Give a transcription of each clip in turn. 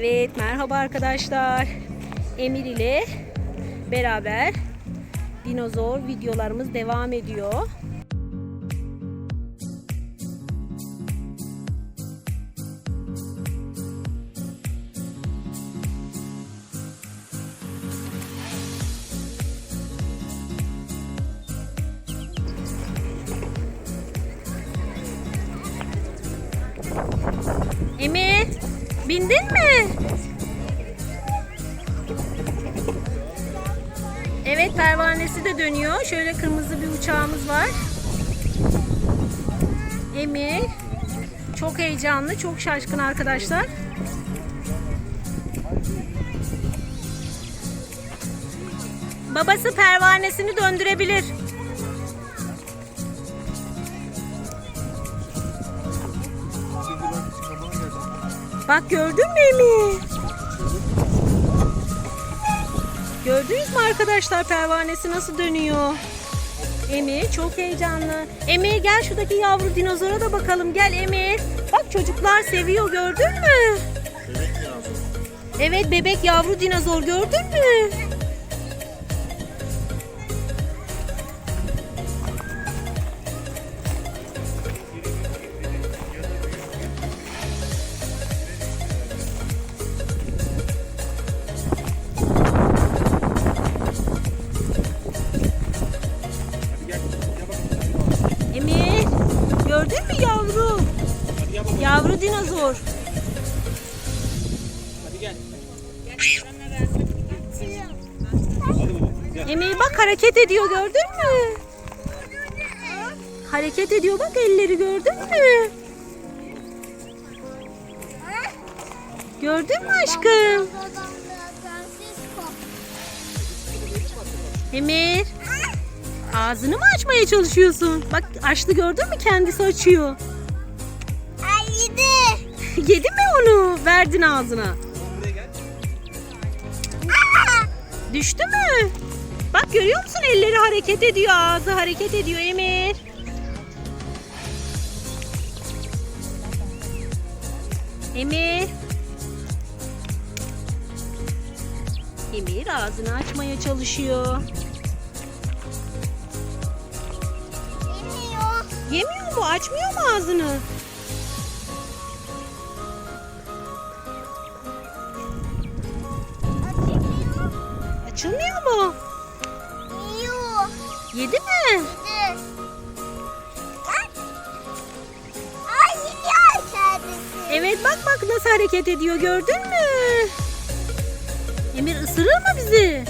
Evet merhaba arkadaşlar. Emir ile beraber dinozor videolarımız devam ediyor. Emir bindin mi? Evet pervanesi de dönüyor. Şöyle kırmızı bir uçağımız var. Emir çok heyecanlı, çok şaşkın arkadaşlar. Babası pervanesini döndürebilir. Bak gördün mü Emir? Gördünüz mü arkadaşlar pervanesi nasıl dönüyor? Emir çok heyecanlı. Emir gel şuradaki yavru dinozora da bakalım. Gel Emir. Bak çocuklar seviyor gördün mü? Evet bebek yavru dinozor gördün mü? Gördün mü yavru? Yavru dinozor. Emir bak hareket ediyor gördün mü? Hareket ediyor bak elleri gördün mü? Gördün mü aşkım? Emir ağzını mı açmaya çalışıyorsun? Bak açtı gördün mü kendisi açıyor. Yedin mi onu? Verdin ağzına. Düştü mü? Bak görüyor musun elleri hareket ediyor, ağzı hareket ediyor Emir. Emir. Emir ağzını açmaya çalışıyor. Yemiyor mu? Açmıyor mu ağzını? Açılmıyor mu? Yedi mi? Evet bak bak nasıl hareket ediyor gördün mü? Emir ısırır mı bizi?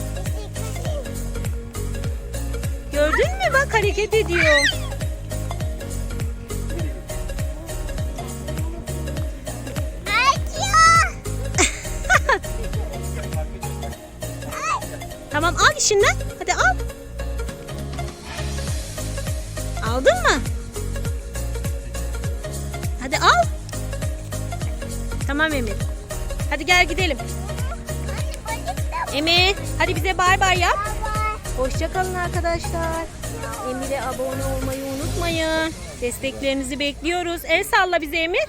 Gördün mü bak hareket ediyor. Tamam al işinden. Hadi al. Aldın mı? Hadi al. Tamam Emir. Hadi gel gidelim. Emir hadi bize bay bay yap. Hoşçakalın arkadaşlar. Emir'e abone olmayı unutmayın. Desteklerinizi bekliyoruz. El salla bize Emir.